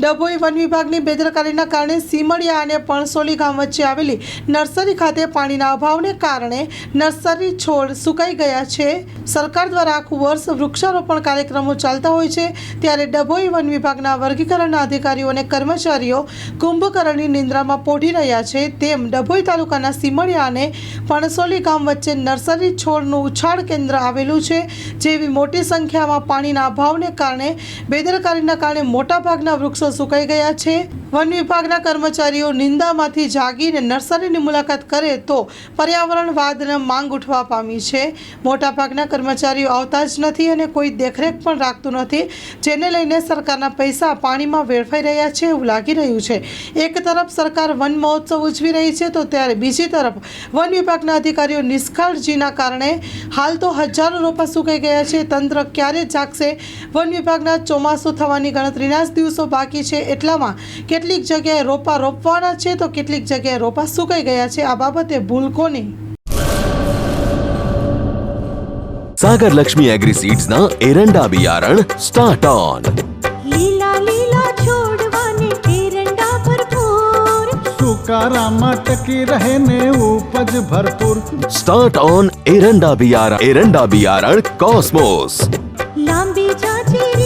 Dabhoi one વિભાગની બેદરકારીના કારણે સીમડિયા અને પણસોલી ગામ વચ્ચે આવેલી નર્સરી ખાતે પાણીના અભાવને કારણે નર્સરી છોડ સુકાઈ ગયા છે. સરકાર દ્વારા આખું વર્ષ વૃક્ષારોપણ કાર્યક્રમો ચાલતા હોય છે. ત્યારે ડભોઈ વન વિભાગના વર્ગીકરણના અધિકારીઓ અને કર્મચારીઓ કુંભકર્ણની નિંદ્રામાં પોઢી રહ્યા છે. તેમ ડભોઈ તાલુકાના સીમડિયા અને પણસોલી ગામ વચ્ચે નર્સરી છોડનું ઉછાળ કેન્દ્ર આવેલું છે. જેવી મોટી સંખ્યામાં પાણીના અભાવને કારણે બેદરકારીના કારણે મોટાભાગના વૃક્ષો સુકાઈ ગયા છે. વન વિભાગના કર્મચારીઓ નિંદામાંથી જાગીને નર્સરીની મુલાકાત કરે તો પર્યાવરણવાદને માંગ ઉઠવા પામી છે. મોટાભાગના કર્મચારીઓ આવતા જ નથી અને કોઈ દેખરેખ પણ રાખતું નથી, જેને લઈને સરકારના પૈસા પાણીમાં વેડફાઈ રહ્યા છે એવું લાગી રહ્યું છે. એક તરફ સરકાર વન મહોત્સવ ઉજવી રહી છે તો ત્યારે બીજી તરફ વન વિભાગના અધિકારીઓ નિષ્કાળજીના કારણે હાલ તો હજારો રોપા સુકાઈ ગયા છે. તંત્ર ક્યારે જાગશે? વન વિભાગના ચોમાસું થવાની ગણતરીના જ દિવસો બાકી બાકી છે એટલામાં કેટલીક જગ્યાએ રોપા રોપવાના છે તો કેટલીક જગ્યાએ રોપા સુકાઈ ગયા છે આ બાબતે ભૂલ કોની સાગર લક્ષ્મી એગ્રી સીડ્સ ના એરંડા બિયારણ સ્ટાર્ટ ઓન લીલા લીલા છોડવાને એરંડા ભરપૂર સુકારામાં ટકી રહે ને ઉપજ ભરપૂર સ્ટાર્ટ ઓન એરંડા બિયારણ એરંડા બિયારણ કોસ્મોસ લાંબી જાચેરી